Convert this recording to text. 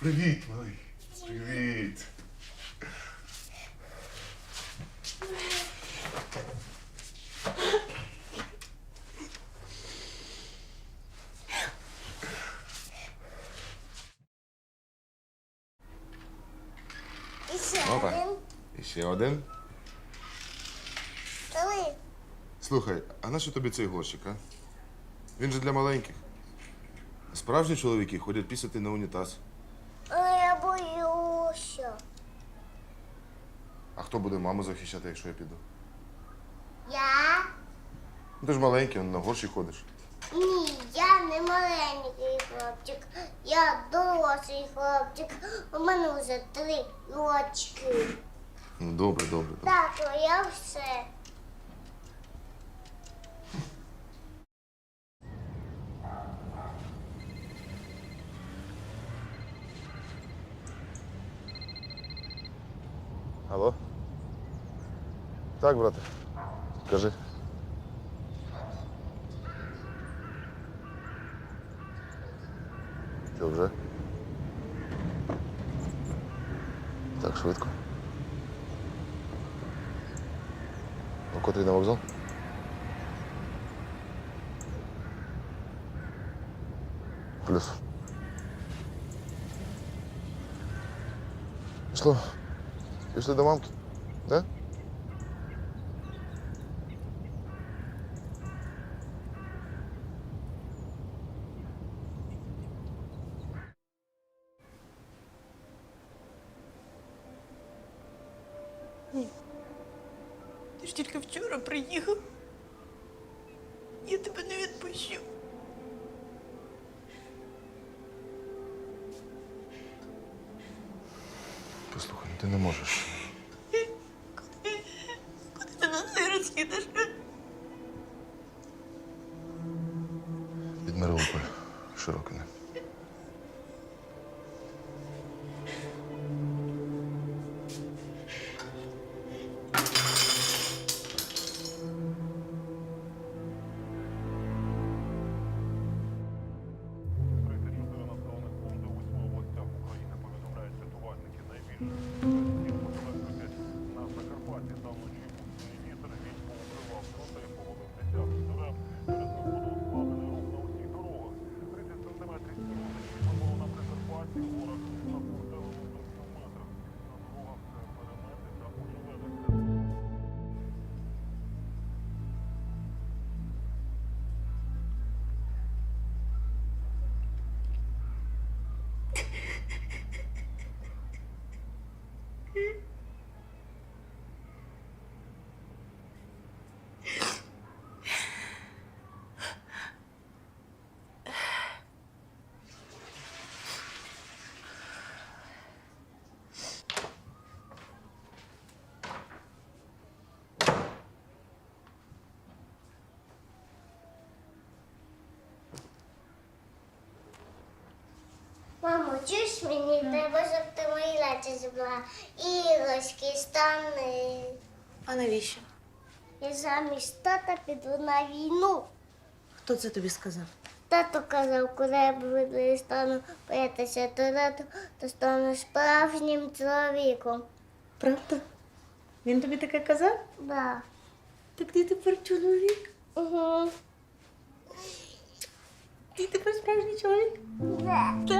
Привіт, малий. Привіт. І ще Опа. один. І ще один. Слухай, а нащо тобі цей горщик, а? Він же для маленьких. Справжні чоловіки ходять пісяти на унітаз. Але я боюся. А хто буде маму захищати, якщо я піду? Я? Ну, ти ж маленький, на горщик ходиш. Ні, я не маленький хлопчик. Я дорослий хлопчик. У мене вже три рочки. Ну, добре, добре. добре. Тато, я все. Алло? Так, брате. Кажи. Що вже? Так, швидко. А котрий на вокзал? Плюс. Пішло. Пішли до мамки. Да? Ні. Ти ж тільки вчора приїхав. Я тебе не відпущу. Ти не можеш. Куди ти нас не раз їдеш? Від Маріуполь. Широкине. Mm-hmm. Мамо, чуєш мені? Треба, щоб ти мої речі зібрала. Іграшки, штани. А навіщо? Я замість тата піду на війну. Хто це тобі сказав? Тато казав, коли я буду стану боятися турету, то стану справжнім чоловіком. Правда? Він тобі таке казав? Да. Так ти тепер чоловік. Угу. Ти тепер справжній чоловік? 对